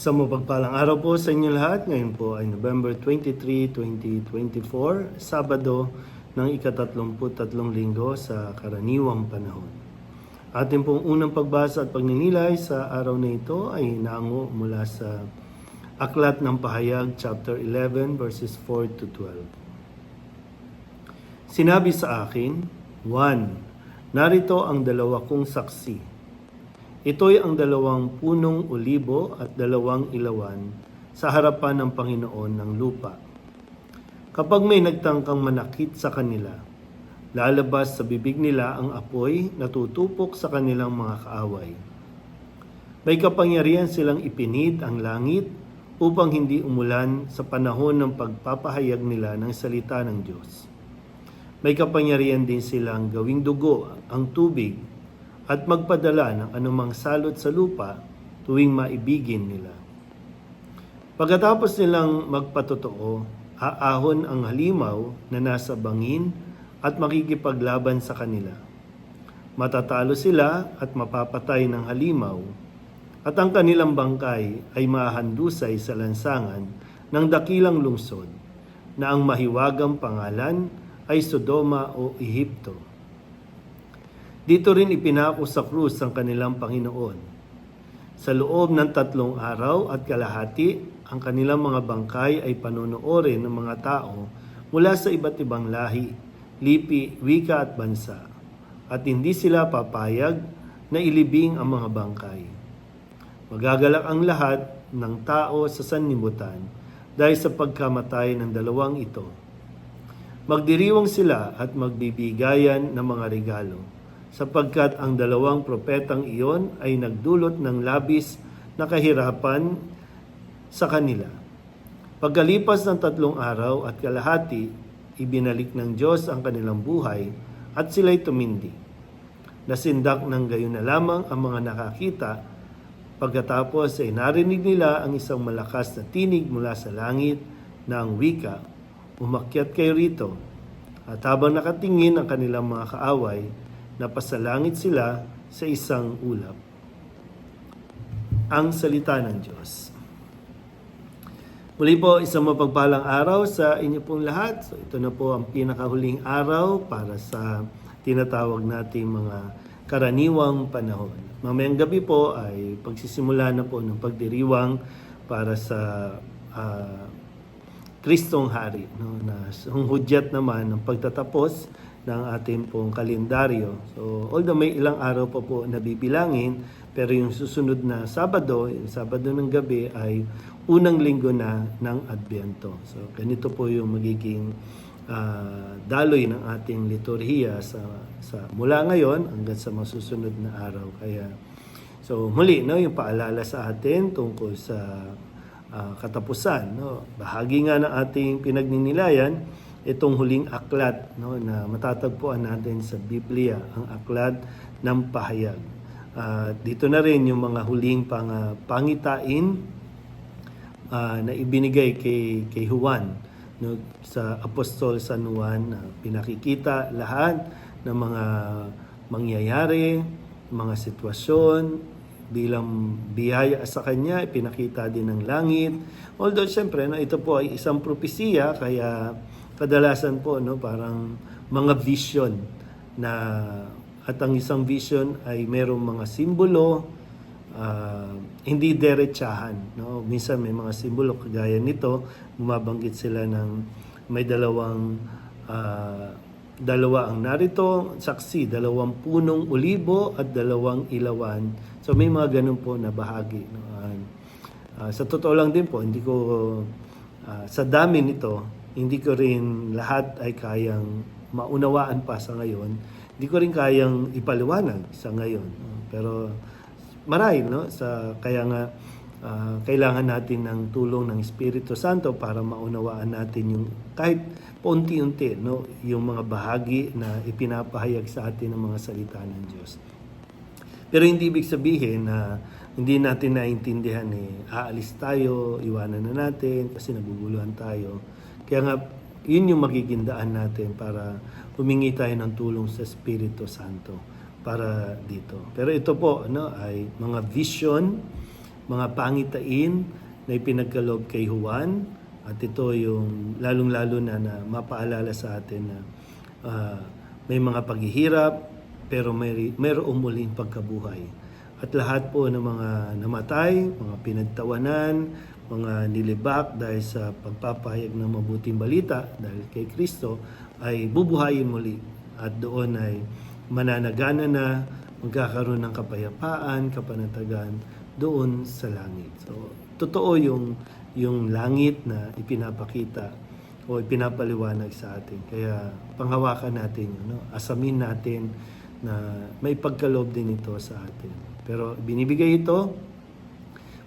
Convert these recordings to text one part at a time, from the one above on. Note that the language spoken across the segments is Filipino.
Isang mapagpalang araw po sa inyo lahat. Ngayon po ay November 23, 2024, Sabado ng ikatatlumput-tatlong linggo sa karaniwang panahon. Ating pong unang pagbasa at pagninilay sa araw na ito ay nango mula sa Aklat ng Pahayag, chapter 11, verses 4 to 12. Sinabi sa akin, Juan, narito ang dalawa kong saksi. Ito'y ang dalawang punong olibo at dalawang ilawan sa harapan ng Panginoon ng lupa. Kapag may nagtangkang manakit sa kanila, lalabas sa bibig nila ang apoy na tutupok sa kanilang mga kaaway. May kapangyarihan silang ipinid ang langit upang hindi umulan sa panahon ng pagpapahayag nila ng salita ng Diyos. May kapangyarihan din silang gawing dugo ang tubig at magpadala ng anumang salot sa lupa tuwing maibigin nila. Pagkatapos nilang magpatotoo, aahon ang halimaw na nasa bangin at makikipaglaban sa kanila. Matatalo sila at mapapatay ng halimaw at ang kanilang bangkay ay mahandusay sa lansangan ng dakilang lungsod na ang mahiwagang pangalan ay Sodoma o Ehipto. Dito rin ipinako sa krus ang kanilang Panginoon. Sa loob ng tatlong araw at kalahati, ang kanilang mga bangkay ay panonoorin ng mga tao mula sa iba't ibang lahi, lipi, wika at bansa. At hindi sila papayag na ilibing ang mga bangkay. Magagalak ang lahat ng tao sa sanlibutan dahil sa pagkamatay ng dalawang ito. Magdiriwang sila at magbibigayan ng mga regalo sapagkat ang dalawang propetang iyon ay nagdulot ng labis na kahirapan sa kanila. Pagkalipas ng tatlong araw at kalahati, ibinalik ng Diyos ang kanilang buhay at sila'y tumindi. Nasindak ng gayon na lamang ang mga nakakita Pagkatapos ay narinig nila ang isang malakas na tinig mula sa langit na ang wika, umakyat kayo rito. At habang nakatingin ang kanilang mga kaaway, napasalangit sila sa isang ulap. Ang salita ng Diyos. Muli po, isang mapagpalang araw sa inyo pong lahat. So ito na po ang pinakahuling araw para sa tinatawag nating mga karaniwang panahon. Mamayang gabi po ay pagsisimula na po ng pagdiriwang para sa ah, Kristong Hari. No? Na hudyat naman ng pagtatapos ng ating pong kalendaryo. So, although may ilang araw pa po na bibilangin, pero yung susunod na Sabado, yung Sabado ng gabi ay unang linggo na ng Adbyento. So, ganito po yung magiging ah, daloy ng ating liturhiya sa, sa mula ngayon hanggang sa masusunod na araw. Kaya, so muli, no, yung paalala sa atin tungkol sa ah, katapusan. No? Bahagi nga ng ating pinagninilayan, itong huling aklat no, na matatagpuan natin sa Biblia, ang aklat ng pahayag. Ah, dito na rin yung mga huling pang, ah, pangitain ah, na ibinigay kay, kay Juan no, sa Apostol San Juan na pinakikita lahat ng mga mangyayari, mga sitwasyon, bilang biyaya sa kanya, ipinakita din ng langit. Although, syempre, no, ito po ay isang propesiya, kaya kadalasan po, no, parang mga vision na at ang isang vision ay merong mga simbolo, ah, hindi derechahan. No? Minsan may mga simbolo kagaya nito, bumabanggit sila ng may dalawang ah, dalawa ang narito, saksi, dalawang punong olibo at dalawang ilawan. So may mga ganun po na bahagi. No? Ah, ah, sa totoo lang din po, hindi ko, ah, sa dami nito, hindi ko rin lahat ay kayang maunawaan pa sa ngayon. Hindi ko rin kayang ipaliwanag sa ngayon. Pero marahil, no? Sa, kaya nga, ah, kailangan natin ng tulong ng Espiritu Santo para maunawaan natin yung kahit paunti-unti no yung mga bahagi na ipinapahayag sa atin ng mga salita ng Diyos. Pero hindi ibig sabihin na hindi natin naintindihan eh aalis tayo, iwanan na natin kasi naguguluhan tayo. Kaya nga yun yung magiging daan natin para humingi tayo ng tulong sa Espiritu Santo para dito. Pero ito po ano ay mga vision mga pangitain na ipinagkaloob kay Juan at ito yung lalong-lalo na na mapaalala sa atin na ah, may mga paghihirap pero may mayroong muling pagkabuhay. At lahat po ng mga namatay, mga pinagtawanan, mga nilibak dahil sa pagpapahayag ng mabuting balita dahil kay Kristo ay bubuhayin muli at doon ay mananagana na magkakaroon ng kapayapaan, kapanatagan doon sa langit. So, totoo yung yung langit na ipinapakita o ipinapaliwanag sa atin. Kaya panghawakan natin yun, no? asamin natin na may pagkaloob din ito sa atin. Pero binibigay ito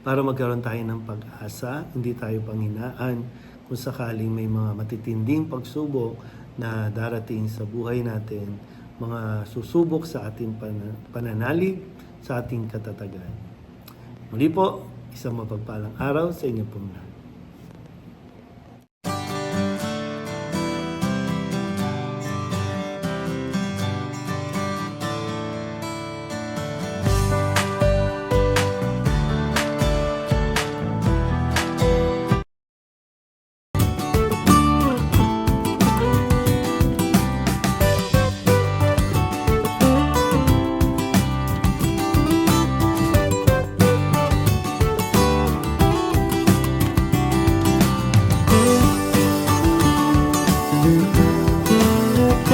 para magkaroon tayo ng pag-asa, hindi tayo panghinaan kung sakaling may mga matitinding pagsubok na darating sa buhay natin, mga susubok sa ating pan- pananalig, sa ating katatagan. Muli po, isang mapagpalang araw sa inyo pong lahat.